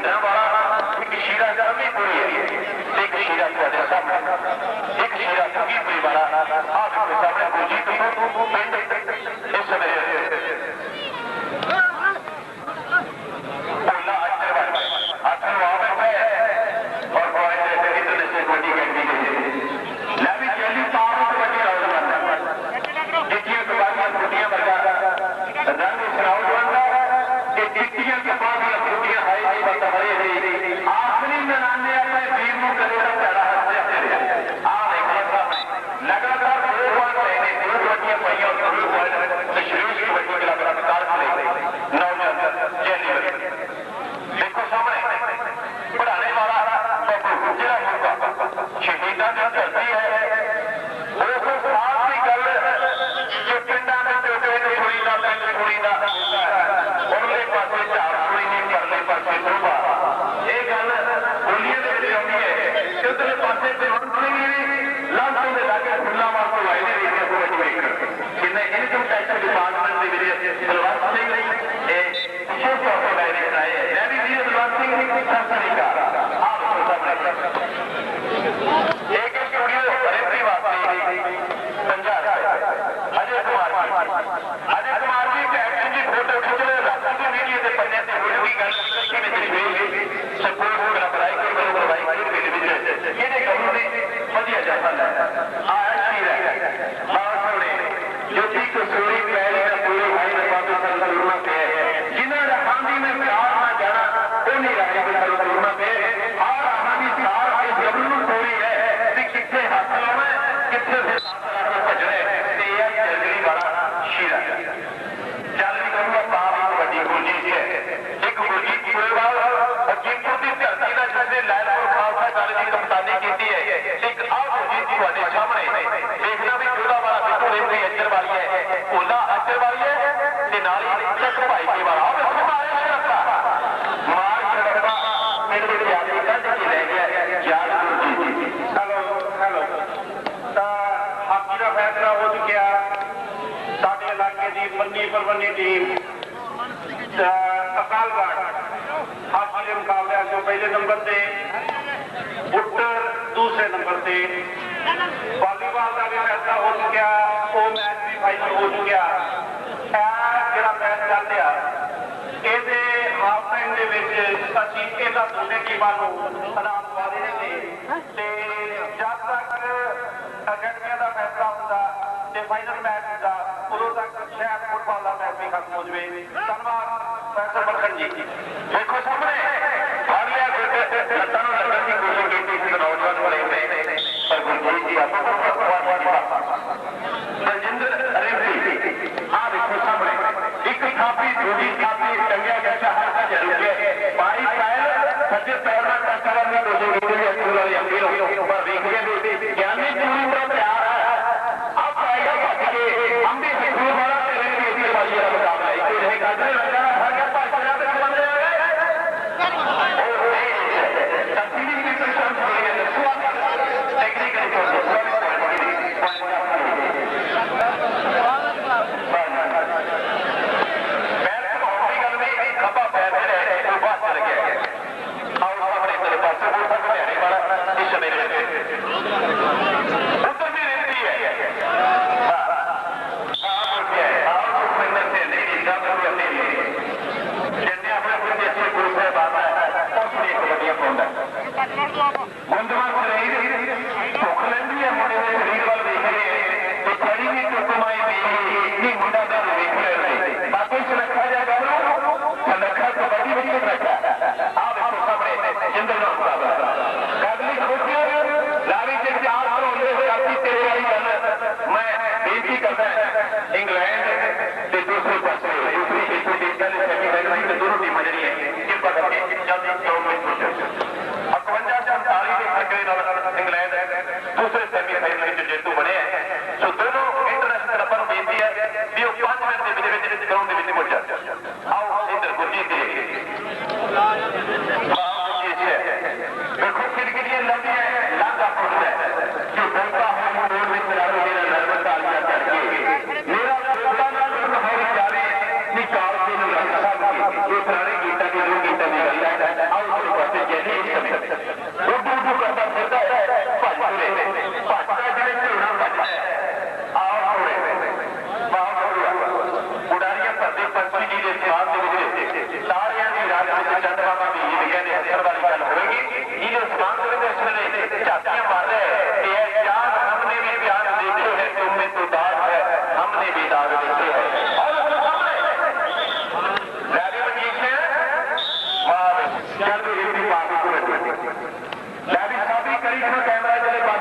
வேண்டாம் Bora, bora, bora. ਦੀ ਪ੍ਰਬੰਧੀ ਟੀਮ ਅਕਾਲਗੜ੍ਹ ਹਾਸਲੇ ਮੁਕਾਬਲਿਆਂ ਤੋਂ ਪਹਿਲੇ ਨੰਬਰ ਤੇ, ਬੁੱਟਰ ਦੂਸਰੇ ਨੰਬਰ ਤੇ। ਵਾਲੀਬਾਲ ਦਾ ਵੀ ਫੈਸਲਾ ਹੋ ਚੁੱਕਿਆ, ਉਹ ਮੈਚ ਵੀ ਫਾਈਨਲ ਹੋ ਚੁੱਕਿਆ। ਇਹ ਜਿਹੜਾ ਮੈਚ ਚੱਲ ਰਿਹਾ, ਇਹਦੇ ਹਾਫ ਟਾਈਮ ਦੇ ਵਿੱਚ ਅਸੀਂ ਇਹਦਾ ਦੋਨੇ ਟੀਮਾਂ ਨੂੰ ਅਨਾਮ ਦਵਾ ਦੇਣੇ ਸੀ ਤੇ ਜਦ ਤੱਕ ਅਕੈਡਮੀਆਂ ਦਾ ਫੈਸਲਾ ਹੁੰਦਾ ਤੇ ਫਾਈਨਲ ਮੈਚ ਸ਼ਾਇਦ ਫੁੱਟਬਾਲ ਦਾ ਮੈਚ ਵੀ ਖਤਮ ਹੋ ਜਵੇ ਧੰਨਵਾਦ ਪ੍ਰੋਫੈਸਰ ਮੱਖਣ ਜੀ ਦੇਖੋ ਸਾਹਮਣੇ ਹਰ ਲਿਆ ਗੱਟਾਂ ਨੂੰ ਲੱਗਣ ਦੀ ਕੋਸ਼ਿਸ਼ ਕੀਤੀ ਸੀ ਨੌਜਵਾਨ ਬਣੇ ਨੇ ਪਰ ਗੁਰਜੀਤ ਜੀ ਆਪਾਂ ਨੂੰ ਬਹੁਤ ਬਹੁਤ ਬਲਜਿੰਦਰ ਅਰੇ ਜੀ ਆ ਦੇਖੋ ਸਾਹਮਣੇ ਇੱਕ ਥਾਪੀ ਦੂਜੀ ਥਾਪੀ ਟੰਗਿਆ ਗੱਟਾ ਹਰ ਦਾ ਜਰੂਰ ਹੈ ਬਾਈ ਪੈਰ ਸੱਜੇ ਪੈਰ ਨਾਲ ਟੱਚ ਕਰਨ ਦੀ ਕੋਸ਼ਿਸ਼ ਕੀਤੀ ਹੈ ਸਕੂਲ ਵਾਲੇ ਅੰਗਰੇਜ਼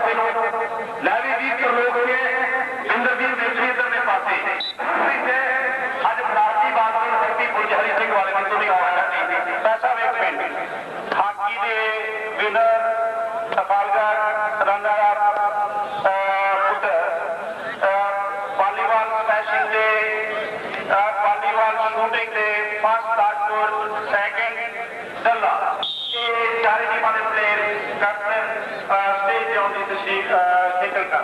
ਲੈ ਵੀ ਜੀ ਤਰਲੋਕ ਕੇ ਇੰਦਰਜੀਤ ਦੇਸ਼ੀ ਇੱਧਰ ਨੇ ਪਾਸੇ ਇੱਥੇ ਅੱਜ ਫਰਾਸੀ ਬਾਦਲ ਹਰਪੀ ਪੁਰਜ ਹਰੀ ਸਿੰਘ ਵਾਲੇ ਨੇ ਤੋਂ ਵੀ ਆਉਣਾ ਨਹੀਂ ਪੈਸਾ ਵੇਖ ਪਿੰਡ। ਹਾਕੀ ਦੇ winner Safalgarh runner volleyball special ਦੇ ਵਾਲੀਬਾਲ ਸ਼ੂਟਿੰਗ ਦੇ ਫਸਟ ਤਾਜਪੁਰ ਸੈਕਿੰਡ